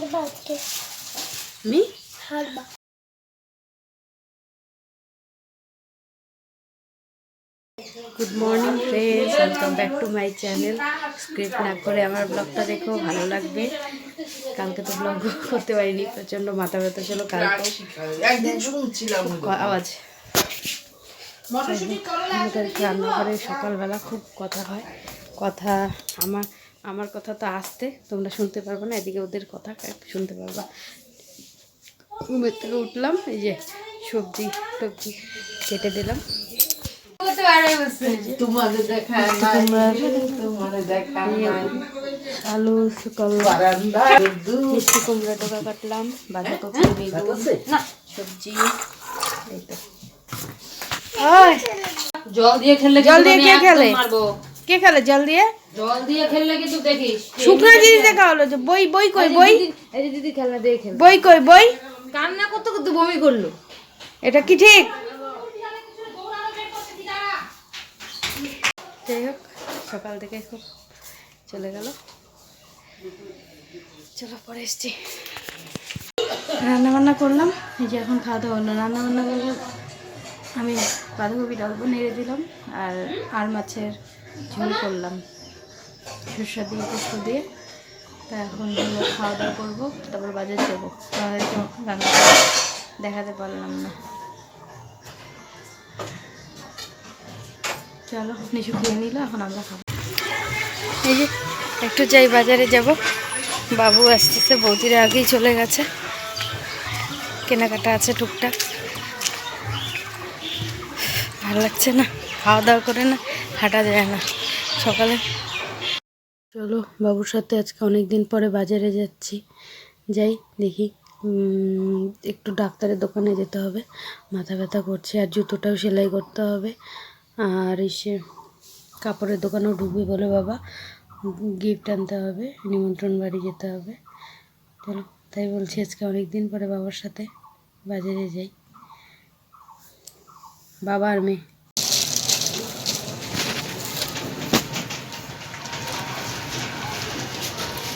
আমি good morning friends welcome back to my channel script না করে আমার ব্লগটা দেখো ভালো লাগবে। কালকে তো ব্লগ করতে পারিনি প্রচণ্ড মাথা ব্যথা ছিল কালকে। আওয়াজ। আমাদের রান্নাঘরে সকালবেলা খুব কথা হয়। কথা আমার আমার কথা তো আসতে তোমরা শুনতে পারবে না এদিকে ওদের কথা শুনতে পারবা। ঘুমের থেকে উঠলাম এই যে সবজি টবজি কেটে দিলাম। তোমাদের দেখা আলু শুকল মিষ্টি কুমড়া টোকা কাটলাম বাঁধাকপি বেগুন সবজি এই তো। জল দিয়ে খেললে জল দিয়ে খেলে? মারবো। কে খেলে? জল দিয়ে? জল দিয়ে খেললে কিন্তু দেখিস। শুকনো জিনিস দেখা হলো যে বই বই কই বই? এই যে দিদি খেলনা দিয়ে খেল বই কই বই? কান্না করতে করতে বমি করল। এটা কি ঠিক? যাই হোক সকাল থেকে খুব চলে গেল। চলো পরে এসছি। রান্নাবান্না করলাম এই যে এখন খাওয়া দাওয়া হলো। রান্না বান্না করলাম আমি বাঁধাকপি ডালবো নেড়ে দিলাম আর আর মাছের ঝোল করলাম সরষা দিয়ে পোস্ত দিয়ে। তা এখন হলো খাওয়া দাওয়া করব, তারপর বাজার যাব। তোমাদেরকে রান্না দেখাতে পারলাম না। চলো নিশু খেয়ে নিল, এখন আমরা খাব। এই যে, একটু যাই বাজারে যাব। বাবু আসতেছে, বৌদিরা আগেই চলে গেছে। কেনাকাটা আছে টুকটাক। ভালো লাগছে না, খাওয়া দাওয়া করে না। হাঁটা যায় না সকালে। চলো, বাবুর সাথে আজকে অনেক দিন পরে বাজারে যাচ্ছি। যাই, দেখি একটু ডাক্তারের দোকানে যেতে হবে। মাথা ব্যথা করছে আর জুতোটাও সেলাই করতে হবে। আর এসে কাপড়ের দোকানেও ঢুকবে বলে বাবা। গিফট আনতে হবে, নিমন্ত্রণ বাড়ি যেতে হবে। চলো, তাই বলছি আজকে অনেক দিন পরে বাবার সাথে বাজারে যাই। বাবা আর মেয়ে।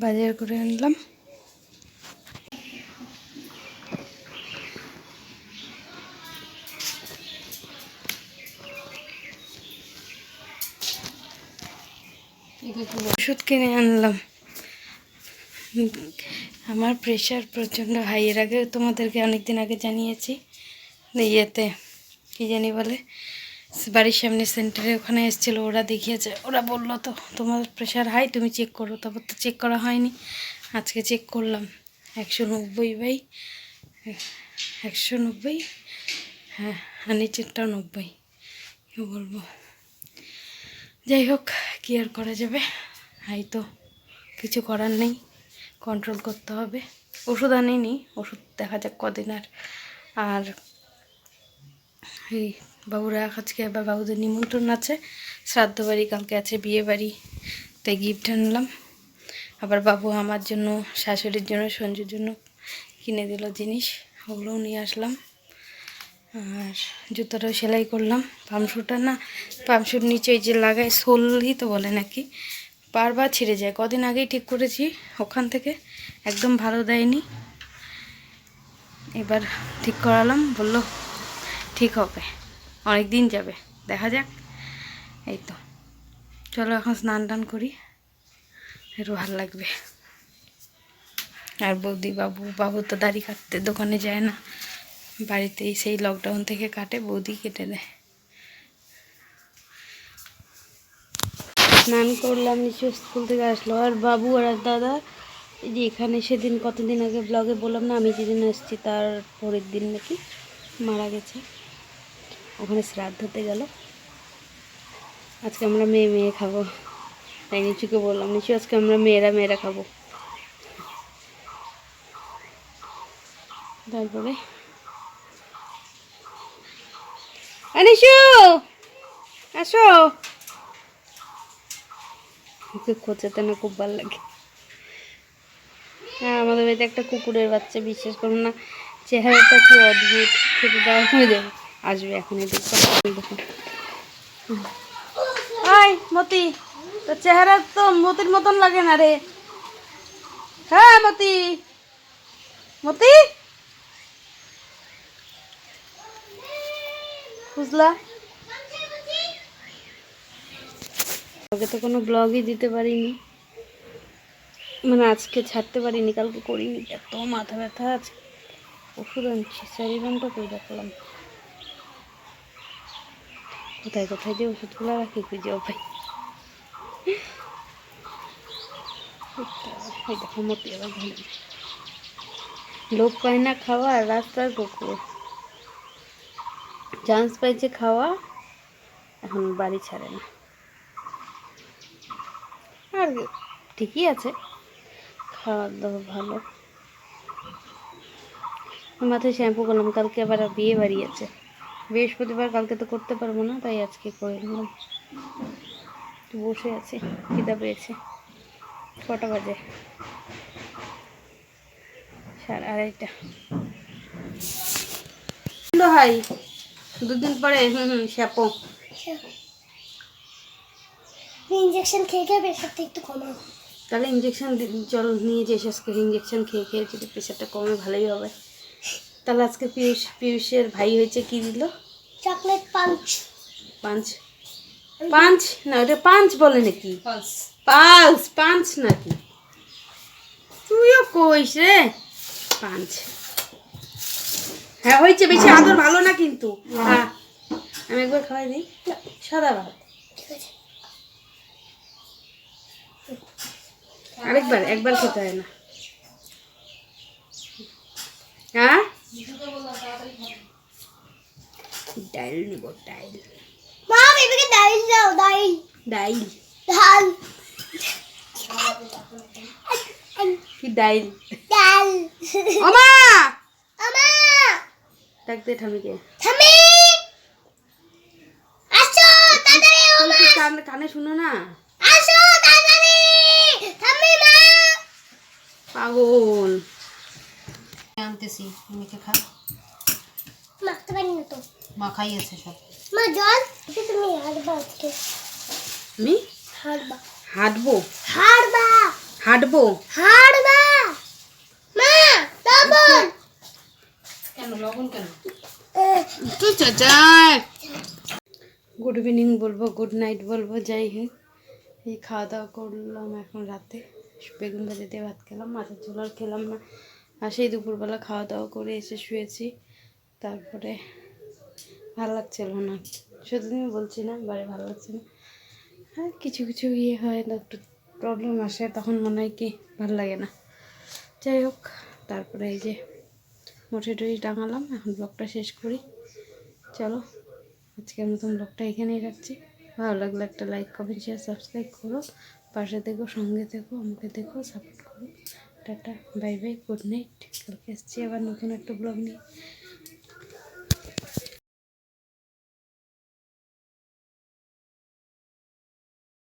বাজার করে আনলাম। ওষুধ কিনে আনলাম। আমার প্রেশার প্রচণ্ড হাই এর আগে তোমাদেরকে অনেকদিন আগে জানিয়েছি ইয়েতে, কী জানি বলে, বাড়ির সামনে সেন্টারে ওখানে এসেছিল, ওরা দেখিয়েছে, ওরা বলল তো, তোমার প্রেশার হাই তুমি চেক করো। তারপর তো চেক করা হয়নি। আজকে চেক করলাম। একশো নব্বই বাই একশো নব্বই? হ্যাঁ আর নিচেরটাও নব্বই। কী বলব? যাই হোক, কী আর করা যাবে? হাই তো, কিছু করার নেই। কন্ট্রোল করতে হবে। ওষুধ আনিনি, ওষুধ দেখা যাক কদিন আর আর এই বাবুরা আজকে আবার বাবুদের নিমন্ত্রণ আছে। শ্রাদ্ধ বাড়ি, কালকে আছে বিয়ে বাড়ি, তাই গিফট আনলাম। আবার বাবু আমার জন্য, শাশুড়ির জন্য, সঞ্জুর জন্য কিনে দিল জিনিস, ওগুলোও নিয়ে আসলাম। আর জুতোটাও সেলাই করলাম। পামশুটা না পামশুর নিচে যে লাগায়, সোলই তো বলে নাকি বারবার ছিঁড়ে যায়। কদিন আগেই ঠিক করেছি, ওখান থেকে একদম ভালো দেয়নি। এবার ঠিক করালাম, বলল, ঠিক হবে অনেক দিন যাবে, দেখা যাক। এই তো। চলো এখন স্নান টান করি, একটু ভালো লাগবে। আর বৌদি বাবু বাবু তো দাড়ি কাটতে দোকানে যায় না, বাড়িতেই সেই লকডাউন থেকে কাটে, বৌদি কেটে দেয়। স্নান করলাম নিচু স্কুল থেকে আসলো। আর বাবু আর দাদা, এই যে এখানে সেদিন, কতদিন আগে ব্লগে বললাম না, আমি যেদিন আসছি তার পরের দিন নাকি মারা গেছে। ওখানে শ্রাদ্ধ হতে গেল। আজকে আমরা মেয়ে মেয়ে খাব। তাই নিচুকে বললাম নিচু আজকে আমরা মেয়েরা মেয়েরা খাব। তারপরে? আনিসু আসো! ওকে খোঁচাতে না খুব ভালো লাগে। হ্যাঁ আমাদের বাড়িতে একটা কুকুরের বাচ্চা, বিশ্বাস করুন না, চেহারাটা কি অদ্ভুত, খেতে দেওয়া হয়ে যাবে আসবে এখন এই দেখো দেখো। আয়, মতি, তোর চেহারা তো মতির মতন লাগে না রে। হ্যাঁ মতি। মতি? বুঝলা আগে তো কোনো ব্লগই দিতে পারিনি। মানে আজকে ছাড়তে পারিনি, কালকে করিনি। এত মাথা ব্যথা আছে। ওষুধ আনছি চারিরমটা করে দেখলাম। কোথায় কোথায় যে ওষুধগুলো রাখি আবার ঘুরে লোক পায় না খাওয়া রাস্তার কুকুর চান্স পাইছে খাওয়া, এখন বাড়ি ছাড়ে না। আর ঠিকই আছে। খাওয়া দাওয়া ভালো মাথায় শ্যাম্পু করলাম, কালকে আবার বিয়ে বাড়ি আছে। বৃহস্পতিবার কালকে তো করতে পারব না, তাই আজকে করে নিলাম। বসে আছি, খিদা পেয়েছে। কটা বাজে। সাড়ে আড়াইটা। ভাই, দুদিন পরে, হুম হুম শ্যাপো ইঞ্জেকশন খেয়ে খেয়ে প্রেশারটা একটু কমাও। তাহলে ইঞ্জেকশন জল নিয়ে যে আজকে ইঞ্জেকশন খেয়ে খেয়ে যদি প্রেশারটা কমে ভালোই হবে। তাহলে আজকে পিয়ুষ পিয়ুষের ভাই হয়েছে কি দিল? চকলেট পাঞ্চ পাঁচ পাঁচ না ওটা পাঁচ বলে নাকি? পালস পাঁচ নাকি? তুইও কইস রে। পাঁচ হ্যাঁ হয়েছে বেশি আদর ভালো না কিন্তু। হ্যাঁ। আমি একবার খাওয়াই দিই। সাদা ভাত। ঠিক আছে। আরেকবার একবার খেতে হয় না। হ্যাঁ? ডাইল নিব ডাইল। মা বেবিকে ডাইল দাও ডাইল। ডাইল। ডাল। কি ডাইল? ডাল। ওমা! আমা ডাক দে ঠামিকে থামি আসো তাড়াতাড়ি কান কানে শুনো না আসো তাড়াতাড়ি থামি মা পাগল। আনতেছি মেয়েকে খা মাখতে পারি না তো। মা খাইয়েছে সব। মা জল? তুমি হারবা আজকে। আমি হারবা হাঁটবো? হারবা হাঁটবো? হারবা মা লবণ। কেন লবণ কেন? তুই চাচা গুড ইভিনিং বলব গুড নাইট বলব যাই হোক। এই খাওয়া দাওয়া করলাম এখন রাতে। বেগুন ভাজা দিয়ে ভাত খেলাম, মাছের ঝোল আর খেলাম না। আর সেই দুপুরবেলা খাওয়া দাওয়া করে এসে শুয়েছি। তারপরে ভালো লাগছিল না। সত্যি বলছি না বাড়ি ভালো লাগছে না। হ্যাঁ কিছু কিছু ইয়ে হয় একটু প্রবলেম আসে, তখন মনে হয় কি ভালো লাগে না। যাই হোক, তারপরে এই যে মোটে টুটি টাঙালাম, এখন ব্লগটা শেষ করি। চলো, আজকের মতন ব্লগটা এখানেই রাখছি। ভালো লাগলে একটা লাইক কমেন্ট শেয়ার সাবস্ক্রাইব করো। পাশে দেখো সঙ্গে দেখো আমাকে দেখো সাপোর্ট করো। Tata bye bye good night কালকে এসছি আবার নতুন একটা ব্লগ নিয়ে।